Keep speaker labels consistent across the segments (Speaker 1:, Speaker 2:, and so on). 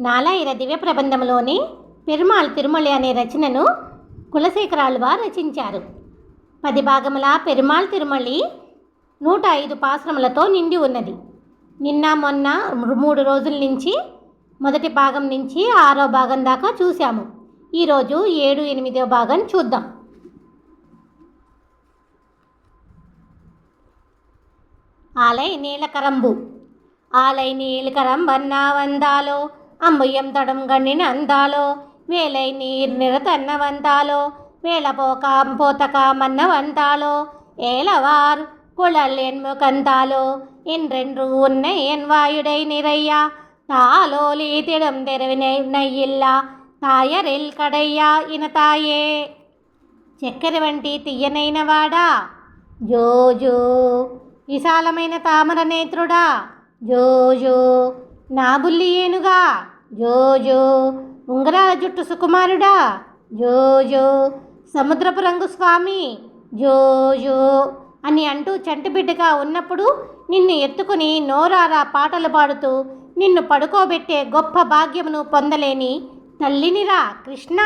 Speaker 1: నాలాయిర దివ్య ప్రబంధంలోని పెరుమాళ్ తిరుమలి అనే రచనను కులశేఖరాలువా రచించారు. పది భాగముల పెరుమాళ్ తిరుమలి నూట ఐదు పాశ్రములతో నిండి ఉన్నది. నిన్న మొన్న మూడు రోజుల నుంచి మొదటి భాగం నుంచి ఆరో భాగం దాకా చూశాము. ఈరోజు ఏడు ఎనిమిదో భాగం చూద్దాం. ఆలయ నీలకరంబు. ఆలయ నీలకరం వన్నావందాలో அம்புயம் தடம் கண்ணின் அந்தாலோ வேலை நீர் நிறத்தன்ன வந்தாலோ வேலபோகா போத்தகா மன்ன வந்தாலோ ஏலவார் குழல் என்மு கந்தாலோ என்றென்று உன்னை என் வாயுடை நிறையா தாலோலி திடம் தெருவினை நெய்யில்லா తాయరిల్ కడయ్యా ఇన తాయే చక్కెర వంటి తీయనైన వాడా జో జో విశాలమైన తామర నేత్రుడా జో జో నా బుల్లి ఏనుగా జో జో ఉంగరాల జుట్టు సుకుమారుడా జో జో సముద్రపు రంగు స్వామి జో జో అని అంటూ చంటిబిడ్డగా ఉన్నప్పుడు నిన్ను ఎత్తుకుని నోరారా పాటలు పాడుతూ నిన్ను పడుకోబెట్టే గొప్ప భాగ్యమును పొందలేని తల్లినిరా కృష్ణ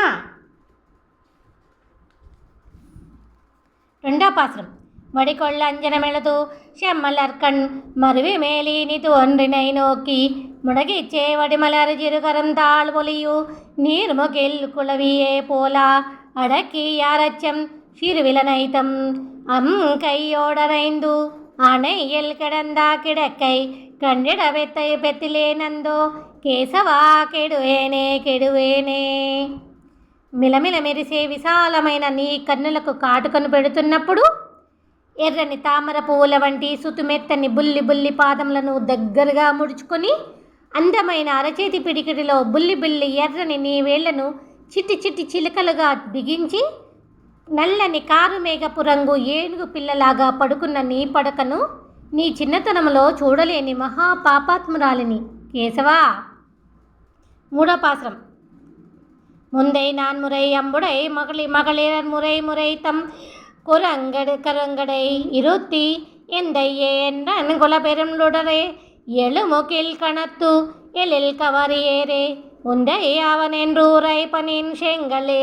Speaker 1: రెండో పాత్రం వడికొళ్ళ అంజనమెళదు செம்மலர்கண் மருவி மேலீனிது ஒன்றினை நோக்கி முடகிச்சே வடிமலர் சிறுகரம் தாழ் ஒலியு நீர்முகில் குளவியே போலா அடக்கி யாரச்சம் சிறுவிலனைத்தம் அம் கையோடரைந்து அணையில் கிடந்தா கிடக்கை கண்டிட வெத்தை பெத்திலேனந்தோ కేశవా కెడువేనే కెడువేనే మిలమిల మెరిసే విశాలమైన నీ కన్నులకు కాటుకను పెడుతున్నప్పుడు ఎర్రని తామర పువ్వుల వంటి సుతుమెత్తని బుల్లి బుల్లి పాదములను దగ్గరగా ముడుచుకొని అందమైన అరచేతి పిడికిడిలో బుల్లి బుల్లి ఎర్రని నీ వేళ్లను చిట్టి చిట్టి చిలుకలుగా బిగించి నల్లని కారు మేఘపు రంగు ఏనుగు పిల్లలాగా పడుకున్న నీ పడకను నీ చిన్నతనంలో చూడలేని మహా పాపాత్మురాలిని కేశవా மூடோ பாசுரம் முந்தை நான் முறை அம்புடை மகளி மகளிரர் முறை முறை தம் குரங்கடு கரங்கடை இருத்தி எந்தையே என்றன் குலபெருளுடரே எழுமுகில் கணத்து எழில் கவரியேரே உந்தை அவனென்றூரை பனின் செங்கலே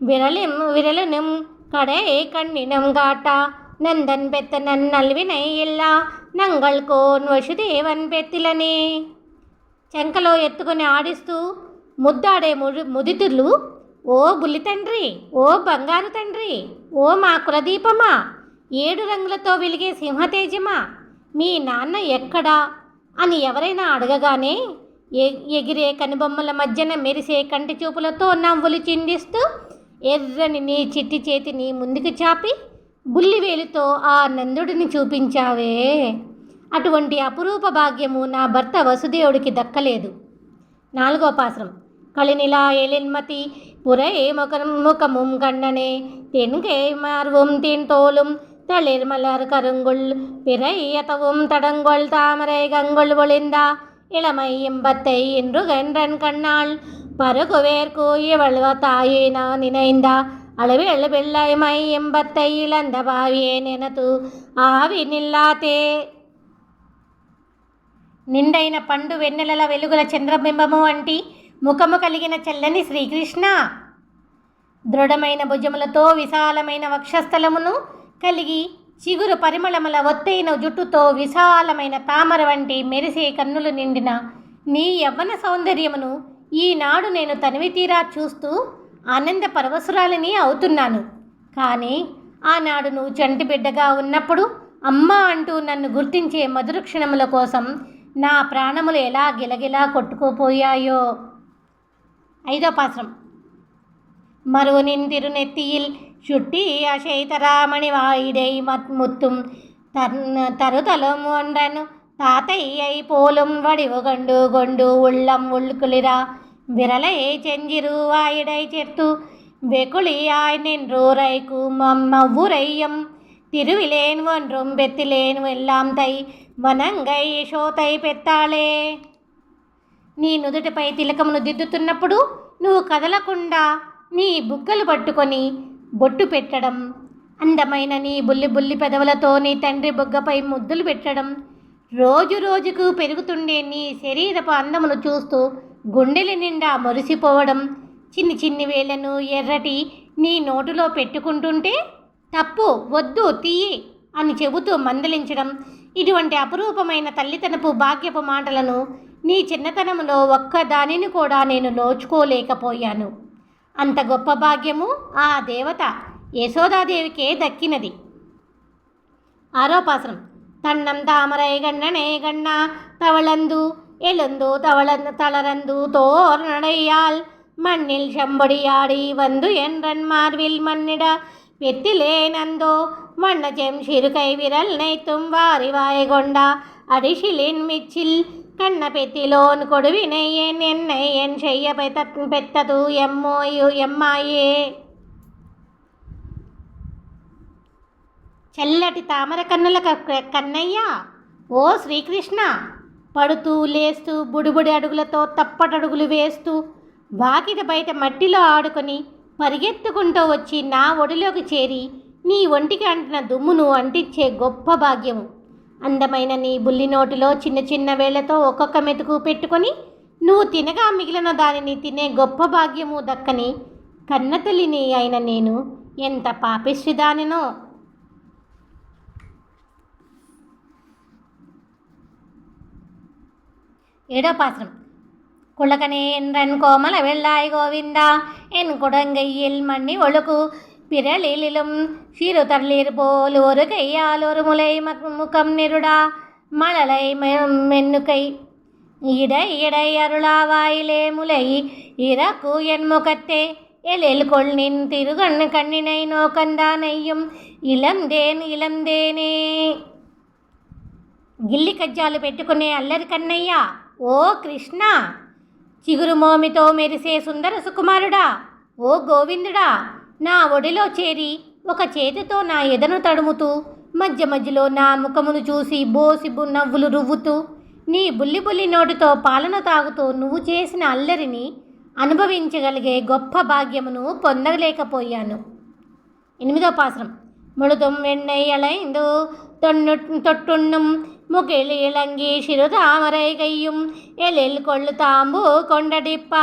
Speaker 1: விரலும் விரலனும் கடை கண்ணினம் காட்டா நந்தன் பெத்த நன்னல்வினை இல்லா நங்கள் கோன் వసుదేవన్ పెత్తిలనే చెంకలో ఎత్తుకొని ఆడిస్తూ ముద్దాడే ముడి ముదితులు ఓ బుల్లి తండ్రి ఓ బంగారు తండ్రి ఓ మా కులదీపమా ఏడు రంగులతో వెలిగే సింహతేజమా మీ నాన్న ఎక్కడా అని ఎవరైనా అడగగానే ఎగిరే కనుబొమ్మల మధ్యన మెరిసే కంటి చూపులతో నవ్వులు చిందిస్తూ ఎర్రని నీ చిట్టి చేతిని ముందుకు చాపి బుల్లివేలుతో ఆ నందుడిని చూపించావే. అటువంటి అపురూప భాగ్యము నా భర్త వసుదేవుడికి దక్కలేదు. నాలుగో పాసరం కళినిలా ఎలిన్మతి పురై ముఖం ముఖముం కండనే తెన్కే మార్వం తోలుం തളിർമലർ കറുങ്കുൾ പിറയ്യതവും തടങ്കൊൾ താമരൈ കങ്കൊൾ പൊളിന്ത ഇളമയ്യമ്പത്തൈ ഇൻറു കണ്ടൻ నినైంద പരുകുവേർക്കൂയവളുവത്തായേന നിനൈന്ത അളവിള് പിള്ളൈമൈ എമ്പത്തൈ బావియే ഭാവിയെ ఆవి నిల్లాతే నిండైన పండు వెన్నెలల వెలుగుల చంద్రబింబము వంటి ముఖము కలిగిన చల్లని శ్రీకృష్ణ దృఢమైన భుజములతో విశాలమైన వక్షస్థలమును కలిగి చిగురు పరిమళముల ఒత్తైన జుట్టుతో విశాలమైన తామర వంటి మెరిసే కన్నులు నిండిన నీ యవ్వన సౌందర్యమును ఈనాడు నేను తనివి తీరా చూస్తూ ఆనంద పరవసురాలని అవుతున్నాను. కానీ ఆనాడు నువ్వు చంటి బిడ్డగా ఉన్నప్పుడు అమ్మ అంటూ నన్ను గుర్తించే మధుర క్షణముల కోసం నా ప్రాణములు ఎలా గిలగిలా కొట్టుకుపోయాయో. ఐదో పాత్రం. மறுவனின் திருநெத்தியில் சுட்டி அசைதராமணி வாயிடை மத் முத்தும் தன் தருதலும் ஒன்றன் தாத்தையை போலும் வடிவு கண்டு கொண்டு உள்ளம் உள்குளிரா விரலையை செஞ்சிரு வாயிடை சேர்த்து வெகுளியாய் நின்றூரைக்கு மவ்வூரையும் திருவிலேன் ஒன்றும் பெத்திலேன் எல்லாம் தை వనంగై యశోతై పెత్తాళే నీ నుదుటిపై తిలకమును దిద్దుతున్నప్పుడు నువ్వు కదలకుండా నీ బుగ్గలు పట్టుకొని బొట్టు పెట్టడం అందమైన నీ బుల్లి బుల్లి పెదవులతో నీ తండ్రి బుగ్గపై ముద్దులు పెట్టడం రోజు రోజుకు పెరుగుతుండే నీ శరీరపు అందమును చూస్తూ గుండెల నిండా మురిసిపోవడం చిన్ని చిన్ని వేళ్ళను ఎర్రటి నీ నోటులో పెట్టుకుంటుంటే తప్పు వద్దు తీయి అని చెబుతూ మందలించడం ఇటువంటి అపురూపమైన తల్లితనపు భాగ్యపు మాటలను నీ చిన్నతనంలో ఒక్క దానిని కూడా నేను లోచుకోలేకపోయాను అంత గొప్ప భాగ్యము ఆ దేవత యశోదాదేవికే దక్కినది ఆరోపాసనం தன்னம் தாமரை கண்ணனே கண்ணா தவளந்து எழுந்து தவளந்த தளரந்து தோர் நடையால் மண்ணில் செம்பொடியாடி வந்து என்றன் மார்பில் மண்ணிட வெத்திலே நந்தோ வண்ணச்செம் சிறுகை விரல் நைத்தும் வாரி வாய் கொண்டா அடிஷிலின் மிச்சில் கண்ண பெத்திலோன் கொடுவினை என் என்னை என் செய்ய பெத்த பெத்தது எம்மோயு ఎమ్మాయే చల్లటి తామర కన్నుల క- కన్నయ్య ఓ శ్రీకృష్ణ పడుతూ లేస్తూ బుడిబుడి అడుగులతో తప్పటడుగులు వేస్తూ వాకిట బయట మట్టిలో ఆడుకొని పరిగెత్తుకుంటూ వచ్చి నా ఒడిలోకి చేరి నీ ఒంటికి అంటిన దుమ్మును అంటించే గొప్ప భాగ్యము అందమైన నీ బుల్లి నోటిలో చిన్న చిన్న వేళ్ళతో ఒక్కొక్క మెతుకు పెట్టుకొని నువ్వు తినగా మిగిలిన దానిని తినే గొప్ప భాగ్యము దక్కని కన్నతల్లిని అయిన నేను ఎంత పాపిష్టిదానినో ఏడో పాత్రం. రన్ కోమల వెళ్ళాయి గోవిందా ఏన్ കുടങ്കയിൽ മണ്ണി ഒളുകു ஒழுக்கு பிறலிலும் சிறு தள்ளீர் போல் ஒரு கையால் ஒரு முலை மக்- முகம் நெருடா மழலை மெ- மென்னுகை இடை இடை அருளாவாயிலே முலை இறக்கு என் முகத்தே எழில் கொள் நின் திருகண் கண்ணினை நோக்கந்தானையும் இளந்தேன் இளந்தேனே గిల్లి కజ్జాలు పెట్టుకునే అల్లరి కన్నయ్య ఓ కృష్ణ చిగురు మోమితో మెరిసే సుందర సుకుమారుడా ఓ గోవిందుడా నా ఒడిలో చేరి ఒక చేతితో నా ఎదను తడుముతూ మధ్య మధ్యలో నా ముఖమును చూసి బోసిబు నవ్వులు రువ్వుతూ నీ బుల్లి బుల్లి నోటితో పాలన తాగుతూ నువ్వు చేసిన అల్లరిని అనుభవించగలిగే గొప్ప భాగ్యమును పొందలేకపోయాను. ఎనిమిదో పాసరం. ముడుతుం వెన్నయ్యలైందు తొన్ను తొట్టున్నం മുകിളി ഇളങ്കി ശിരുതാമരകയും എലിൽ కొళ్ళు తాంబు కొండడిప్ప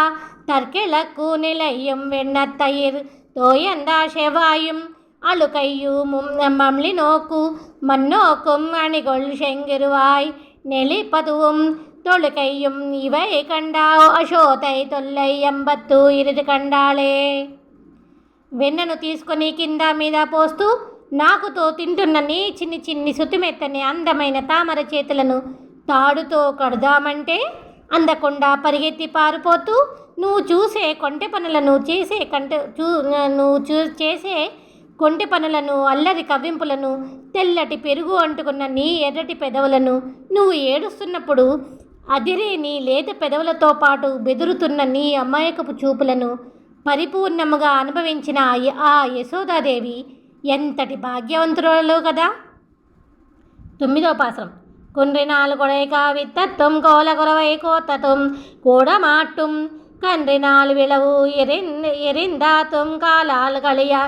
Speaker 1: తర్కెలకు నిలయ్యం വെണ്ണത്തയിർ തോയന്താശവായും? അളുകയ്യും മമ്മളി നോക്കൂ. മണ്ണോക്കും శంగిరువాయ్ నెలి పదువుం തൊളുകയ്യും ഇവയെ കണ്ടാവോ അശോതൈ തൊല്ലൈ അമ്പത്തു ఇరుది కండాలే వెన్నను తీసుకొని కింద మీద పోస్తూ నాకుతో తింటున్న నీ చిన్ని చిన్ని సుతిమెత్తని అందమైన తామర చేతులను తాడుతో కడదామంటే అందకుండా పరిగెత్తి పారిపోతూ నువ్వు చూసే కొంటె పనులను చేసే కంట చూ నువ్వు చూ చేసే కొంటె పనులను అల్లరి కవ్వింపులను తెల్లటి పెరుగు అంటుకున్న నీ ఎర్రటి పెదవులను నువ్వు ఏడుస్తున్నప్పుడు అదిరే నీ లేత పెదవులతో పాటు బెదురుతున్న నీ అమ్మాయకపు చూపులను పరిపూర్ణముగా అనుభవించిన ఆ యశోదాదేవి ఎంతటి భాగ్యవంతురాలో కదా? తొమ్మిదో పాసరం. కొన్ని నాలుగొడై కోల కోలగొరవై కోతత్వం కూడమాట్టుం கோத்தத்தும் கூட மாட்டும் கன்றி நாள் விளவு எரிந்து எரிந்தாத்தும் காலால் களியா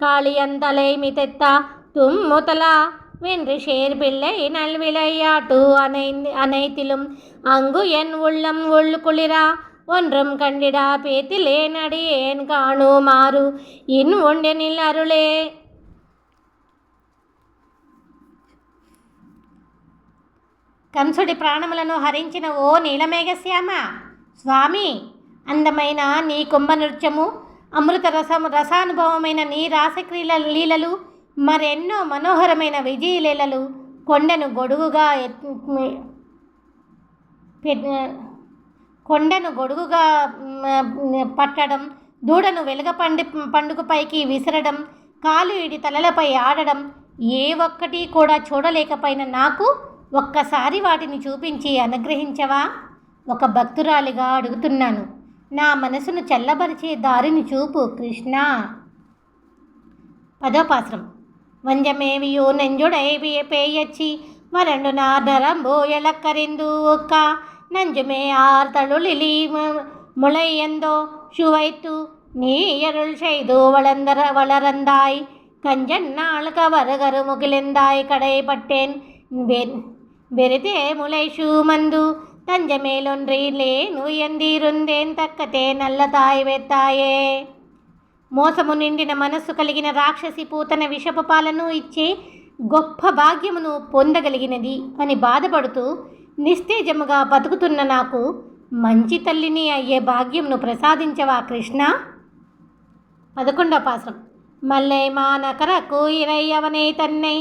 Speaker 1: காளியந்தலை மிதத்தா தும் முதலா வென்று ஷேர் பிள்ளை நல் விளையாட்டு அனை அனைத்திலும் அங்கு என் உள்ளம் உள் குளிரா ஒன்றும் கண்டிடா பேத்திலேன் அடியேன் காணுமாறு இன் ஒன்றெனில் அருளே కంసుడి ప్రాణములను హరించిన ఓ నీలమేఘశ్యామ స్వామి అందమైన నీ కుంభ నృత్యము అమృత రసం రసానుభవమైన నీ రాసక్రీల లీలలు మరెన్నో మనోహరమైన విజయ లీలలు కొండను గొడుగుగా కొండను గొడుగుగా పట్టడం దూడను వెలుగ పండు పండుగపైకి విసరడం కాలు ఇడి తలలపై ఆడడం ఏ ఒక్కటి కూడా చూడలేకపోయిన నాకు ఒక్కసారి వాటిని చూపించి అనుగ్రహించవా? ఒక భక్తురాలిగా అడుగుతున్నాను. నా మనసును చల్లబరిచే దారిని చూపు కృష్ణ పదోపాశ్రం వంజమేవియు నెంజుడై పేయచ్చి వరండు నాదరంబు ఎలక్కరిందు ఒక్క நஞ்சுமே ஆர்தழுளிலி முளையந்தோ சுவைத்து நீ அருள் செய்து வளர்ந்தர வளரந்தாய் கஞ்சன் நாள் கவரகரு முகிலெந்தாய் கடைப்பட்டேன் வெ- வெறுதே முளை சூமந்து தஞ்சமேலொன்றிலே నువ్వు தக்கத்தே తక్కతే నల్ల வெத்தாயே. మోసము నిండిన మనస్సు కలిగిన రాక్షసి పూతన విషపు పాలను ఇచ్చే గొప్ప భాగ్యమును పొందగలిగినది అని బాధపడుతూ నిస్తేజముగా బతుకుతున్న నాకు మంచి తల్లిని అయ్యే భాగ్యంను ప్రసాదించవా కృష్ణ పదకొండో పాసం మల్లై మానకరకు ఇరయ్యవనే తన్నై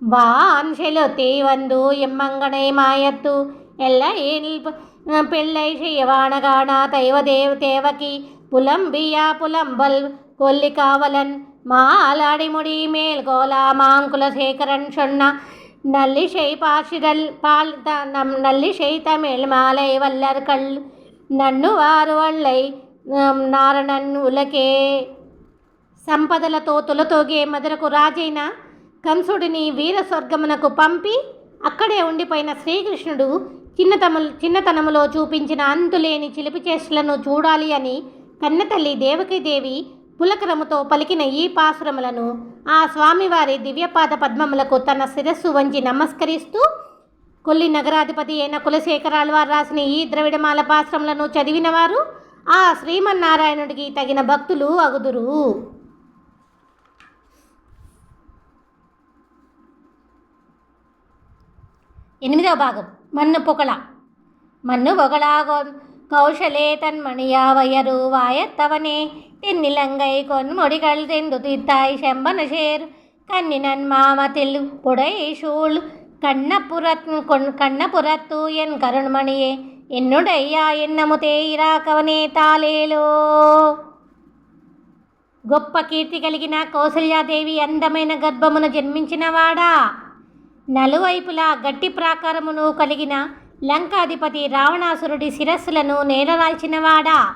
Speaker 1: వా శెలుతి వందు ఎమ్మంగణై మాయత్తు ఎల్లా ఏలి పెళ్ళై చెయ్యవాణగాణా దైవదేవ దేవకి పులం పులంబల్ కొల్లి కావలన్ మా లాడిముడి మేల్ మేల్గోల మాంకుల శేఖరన్ షొన్న నల్లి షై పాశిరల్ పాల్ నల్లి షై తమిళ్ మాలై వల్లర్ కళ్ళు నన్ను వారు వళ్ళై నారణన్ ఉలకే సంపదలతో తులతోగే మదరకు రాజైన కంసుడిని వీర స్వర్గమునకు పంపి అక్కడే ఉండిపోయిన శ్రీకృష్ణుడు చిన్నతము చిన్నతనములో చూపించిన అంతులేని చిలిపి చేష్టలను చూడాలి అని కన్నతల్లి దేవకీదేవి పులకరముతో పలికిన ఈ పాసురములను ఆ స్వామివారి దివ్యపాద పద్మములకు తన శిరస్సు వంచి నమస్కరిస్తూ కొల్లి నగరాధిపతి అయిన కులశేఖరాలు వారు రాసిన ఈ ద్రవిడమాల పాశ్రములను చదివినవారు ఆ శ్రీమన్నారాయణుడికి తగిన భక్తులు అగుదురు. ఎనిమిదవ భాగం. మన్ను పొగళ మన్ను పొగళాగో కౌశలే తన్మణియావయరు వాయత్తవనే తిన్నిలంగై కొన్ మొడిగళ్ తెందు తీర్థాయి శంబన షేరు కన్ని నన్మామ తెలు పొడైషూళ్ళు కన్నపురత్ కన్నపురత్తు ఎన్ కరుణమణియే ఎన్నుడయ్యా ఎన్నము తేయిరాకవనే తాలేలో గొప్ప కీర్తి కలిగిన కౌసల్యాదేవి అందమైన గర్భమున జన్మించినవాడా నలువైపులా గట్టి ప్రాకారమును కలిగిన లంకాధిపతి రావణాసురుడి శిరస్సులను నేలరాల్చినవాడా?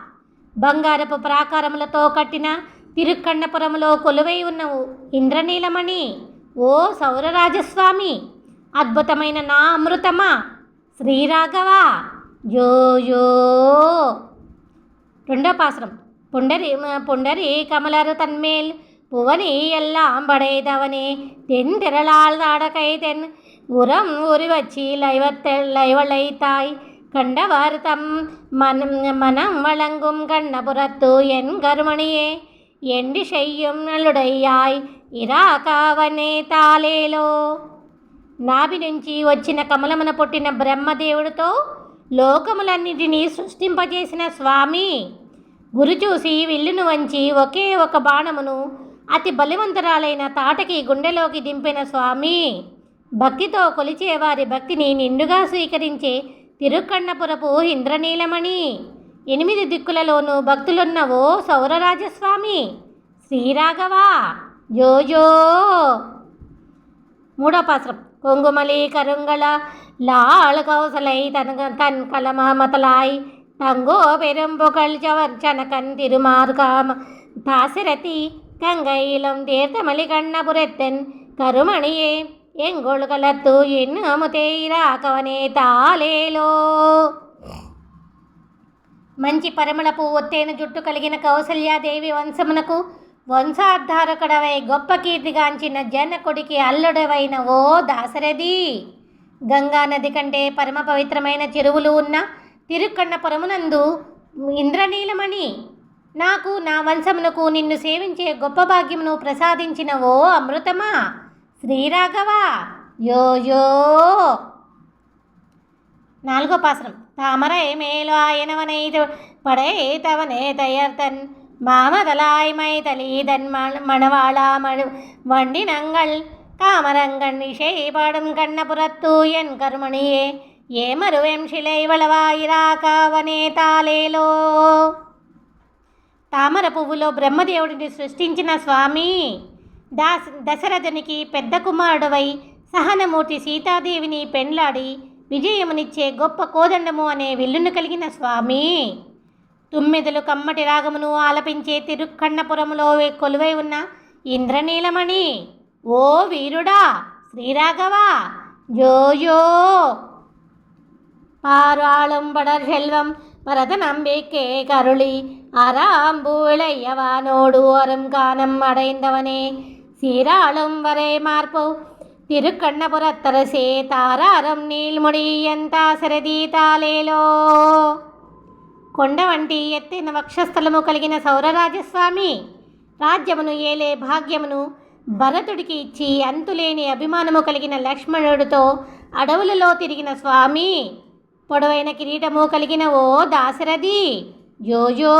Speaker 1: బంగారపు ప్రాకారములతో కట్టిన తిరుక్కన్నపురములో కొలువై ఉన్నవు ఇంద్రనీలమణి. ఓ సౌరరాజస్వామి అద్భుతమైన నా అమృతమా? శ్రీరాఘవ? జోయో రెండో పాసరం పుండరి పుండరి కమలరు తన్మేల్ புவனி எல்லாம் படைதவனே தென் திரளாழ்தாடகை தென் உரம் உரி வச்சி லைவத்தெல் லைவளை தாய் கண்டவர் தம் மனம் மனம் வழங்கும் கண்ணபுரத்து என் கருமணியே ఎండి చెయ్యం నలుడయ్యాయ్ ఇరాకావనే తాలేలో నాభి నుంచి వచ్చిన కమలమున పుట్టిన బ్రహ్మదేవుడితో లోకములన్నిటినీ సృష్టింపజేసిన స్వామి గురు చూసి విల్లును వంచి ఒకే ఒక బాణమును అతి బలివంతురాలైన తాటకి గుండెలోకి దింపిన స్వామి భక్తితో కొలిచే వారి భక్తిని నిండుగా స్వీకరించే తిరుక్కన్నపురపు ఇంద్రనీలమణి ఎనిమిది దిక్కులలోనూ భక్తులున్న ఓ సౌరరాజస్వామి శ్రీరాఘవ జోజో మూడో పాత్రం కొంగుమలి కరుంగళ లాళ్ కౌసలై తన తన్ కలమ మతలాయ్ தங்கோ பெரும்புகழ் சவர்ச்சனகன் திருமார்காம தாசிரதி கங்கையிலும் தீர்த்தமலி கண்ணபுரத்தன் கருமணியே ఎంగొళగలత్తు ఎన్నము తేయిరాకవనే తాలేలో మంచి పరిమళపు ఒత్తైన జుట్టు కలిగిన కౌసల్యాదేవి వంశమునకు వంశాధారకుడవై గొప్ప కీర్తిగాంచిన జనకుడికి అల్లుడవైన ఓ దాశరథి గంగా నది కంటే పరమ పవిత్రమైన చెరువులు ఉన్న తిరుక్కన్నపురమునందు ఇంద్రనీలమణి నాకు నా వంశమునకు నిన్ను సేవించే గొప్ప భాగ్యమును ప్రసాదించిన ఓ అమృతమా? శ్రీరాఘవ? యో యో నాలుగో పాసనం తామరై మేలు ఆయనవనై పడే తవనే తయర్తన్. మామదలాయమై తలీదన్ మణవాళ మణు వండినంగల్ తామరంగన్ ఇషై పాడం కన్నపురత్తు ఎన్ కర్మణియే. ఏ మరువెంశిలై వళవాయిరాకావనే తాలేలో? తామర పువ్వులో బ్రహ్మదేవుడిని సృష్టించిన స్వామి దాస్ దశరథునికి పెద్ద కుమారుడవై సహనమూర్తి సీతాదేవిని పెండ్లాడి విజయమునిచ్చే గొప్ప కోదండము అనే విల్లును కలిగిన స్వామి తుమ్మెదలు కమ్మటి రాగమును ఆలపించే తిరుక్కన్నపురములో వే- కొలువై ఉన్న ఇంద్రనీలమణి ఓ వీరుడా శ్రీరాఘవ జోయో பாராளும்படர் செல்வம் பரத நம்பிக்கை கருளி അറാമ്പൂളയ്യവാനോടു ഓരം ഗാനം അടയുന്നവനെ. സീരാളും വരെ മാർപ്പോ. തിരുക്കണ്ണപുരത്തറസേ താരാരം നീൾമുടിയന്താസരതീതാലേലോ కొండ వంటి ఎత్తైన వక్షస్థలము కలిగిన సౌరరాజస్వామి రాజ్యమును ఏలే భాగ్యమును భరతుడికి ఇచ్చి అంతులేని అభిమానము కలిగిన లక్ష్మణుడితో అడవులలో తిరిగిన స్వామి పొడవైన కిరీటము కలిగిన ఓ దాశరథి జోజో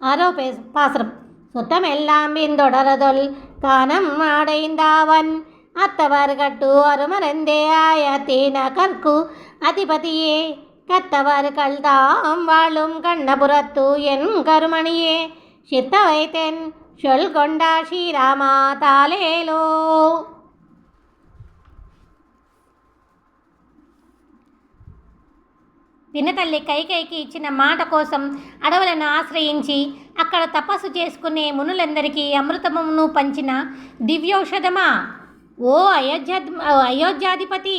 Speaker 1: ஆரோ பேச பாசுரம் சுத்தமெல்லாம் பின்தொடரதொல் கானம் அடைந்தாவன் அத்தவர் கட்டு அருமருந்தே ஆயத்தீன கற்கு அதிபதியே கத்தவர் கள்தாம் வாழும் கண்ணபுரத்து என் கருமணியே சித்த வைத்தென் சொல் கொண்டா ஸ்ரீராமா தாலேலோ పినతల్లి కైకైకి ఇచ్చిన మాట కోసం అడవులను ఆశ్రయించి అక్కడ తపస్సు చేసుకునే మునులందరికీ అమృతమును పంచిన దివ్యౌషధమా? ఓ అయోధ్య అయోధ్యాధిపతి!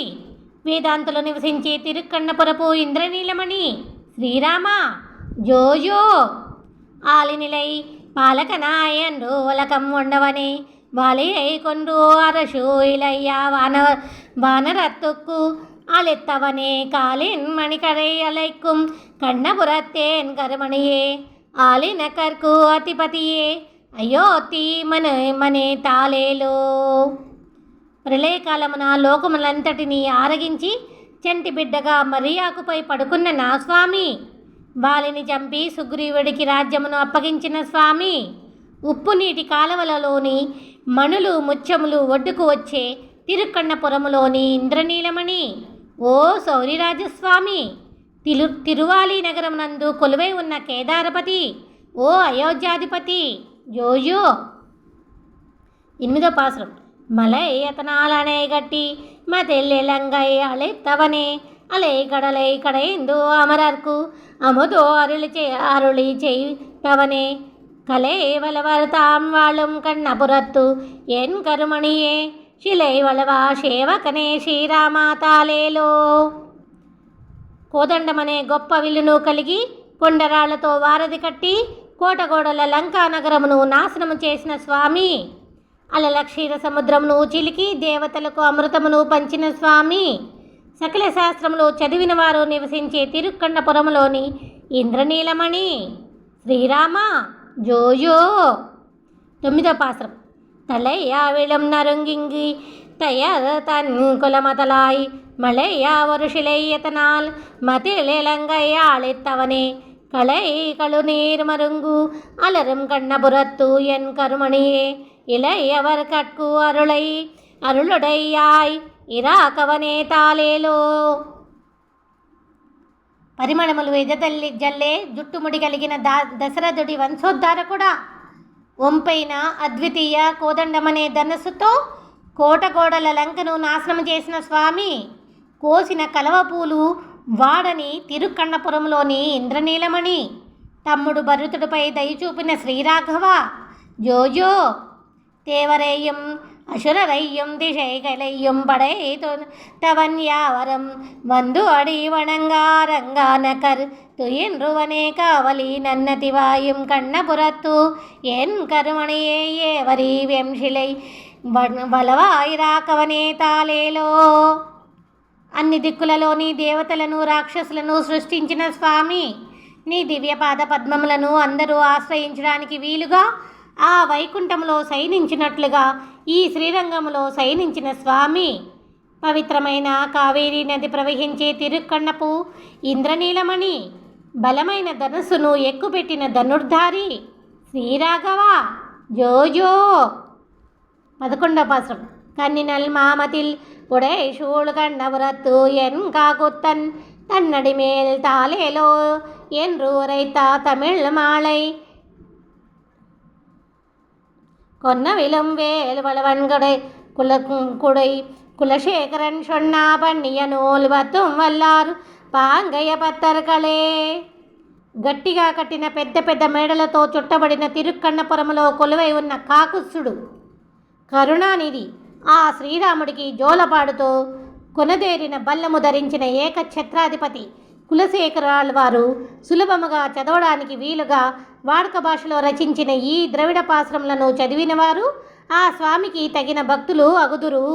Speaker 1: వేదాంతులు నివసించే తిరుక్కన్నపురపు ఇంద్రనీలమణి! శ్రీరామ! జోజో! ఆలినిలై పాలకనాయన్ రోలకం ఉండవనే ಬಾಲಿಯೈಕೊಂಡು ಅರಶು అరశూయిలయ్యా వాన వానరత్తుకు అలెత్తవనే కాలిన్ ಮಣಿಕರೆಯಲೈಕ್ಕುಂ ಕಣ್ಣಪುರತ್ತೇನ್ ಕರಮಣಿಯೇ ఆలిన కర్కు అతిపతియే. అయ్యో తీ మన మనే తాళేలో ప్రళయకాలమున లోకములంతటినీ ఆరగించి చంటి బిడ్డగా మరియాకుపై పడుకున్న నా స్వామి బాలిని చంపి సుగ్రీవుడికి రాజ్యమును అప్పగించిన స్వామి. ఉప్పు నీటి కాలువలలోని మణులు ముత్యములు ఒడ్డుకు వచ్చే తిరుక్కన్నపురములోని ఇంద్రనీలమణి. ఓ సౌరిరాజస్వామి తిరు తిరువాలి నగరం నందు కొలువై ఉన్న కేదారపతి ఓ అయోధ్యాధిపతి జోజో. ఎనిమిదో పాసరం. మలై అతనాలనే గట్టి మా తెల్లె లంగై అలై తవనే అలై కడలై కడైందో అమరార్కు అమదో అరుళి చే అరుళి చేయి తవనే. தாம் வாழும் கண்ணபுரத்து என் கருமணியே శిలై వలవా సేవకనే శ్రీరామాతాలేలో కోదండమనే గొప్ప విల్లును కలిగి కొండరాళ్లతో వారధి కట్టి కోటగోడల లంకా నగరమును నాశనము చేసిన స్వామి అలల క్షీర సముద్రమును చిలికి దేవతలకు అమృతమును పంచిన స్వామి సకల శాస్త్రములు చదివిన వారు నివసించే తిరుక్కన్నపురములోని ఇంద్రనీలమణి శ్రీరామ జోయో తొమ్మిదో పాత్రం തലയാവിളം നറുങ്കിങ്കി തയ്യത തൻ കുലമതലായി മലയാവരുഷിലയ്യതനാൽ മതിളിളങ്കയാളിത്തവനെ കളയി കളുനീർമരുങ്കു അലറും കണ്ണപുറത്തു എൻ കരുമണിയെ ഇളയവർ കട്കു അരുളൈ അരുളുടയായി ഇറാക്കവനെ താലേലോ పరిమళములు ఎదతల్లి జల్లే జుట్టుముడి కలిగిన దా దశరథుడి వంశోద్ధారకుడా ఒంపైన అద్వితీయ కోదండమనే ధనస్సుతో కోటగోడల లంకను నాశనం చేసిన స్వామి కోసిన కలవపూలు వాడని తిరుక్కన్నపురంలోని ఇంద్రనీలమణి. తమ్ముడు భరుతుడిపై దయచూపిన శ్రీరాఘవ జోజో తేవరేయం அசுரரையும் திசைகளையும் படைத்து தவன்யாவரம் வந்து அடி வணங்காரங்கான கர் துயின்றுவனே காவலி కన్నపురత్తు. ఎన్ என் వరి వ్యంశిలై బలవాయి రాకవనే తాళేలో. అన్ని దిక్కులలోని దేవతలను రాక్షసులను సృష్టించిన స్వామి. నీ దివ్యపాద పద్మములను అందరూ ఆశ్రయించడానికి వీలుగా ఆ వైకుంఠంలో శయనించినట్లుగా ఈ శ్రీరంగంలో శయనించిన స్వామి పవిత్రమైన కావేరీ నది ప్రవహించే తిరుక్కన్నపు ఇంద్రనీలమణి బలమైన ధనుస్సును ఎక్కుపెట్టిన ధనుర్ధారి శ్రీరాఘవ జోజో పదకొండవ పాశ్రం కన్నినల్ మామతిల్ உடை சூழ் கண்ணபுரத்து என் காகுத்தன் தன்னடி மேல் தாலேலோ என்று உரைத்தா தமிழ் மாலை கொன்னவிலும் வேல் வளவன்கடை குல குடை குலசேகரன் சொன்னா பண்ணிய நூல் వత్తుం వల్లారు పాంగయ్య పత్తర్కలే గట్టిగా కట్టిన పెద్ద పెద్ద మేడలతో చుట్టబడిన తిరుక్కన్నపురములో కొలువై ఉన్న కాకుత్సుడు కరుణానిధి ఆ శ్రీరాముడికి జోలపాడుతో కొనదేరిన బల్లము ధరించిన ఏకఛత్రాధిపతి కులశేఖరాల వారు సులభముగా చదవడానికి వీలుగా వాడుక భాషలో రచించిన ఈ ద్రవిడ పాశ్రములను చదివినవారు ఆ స్వామికి తగిన భక్తులు అగుదురు.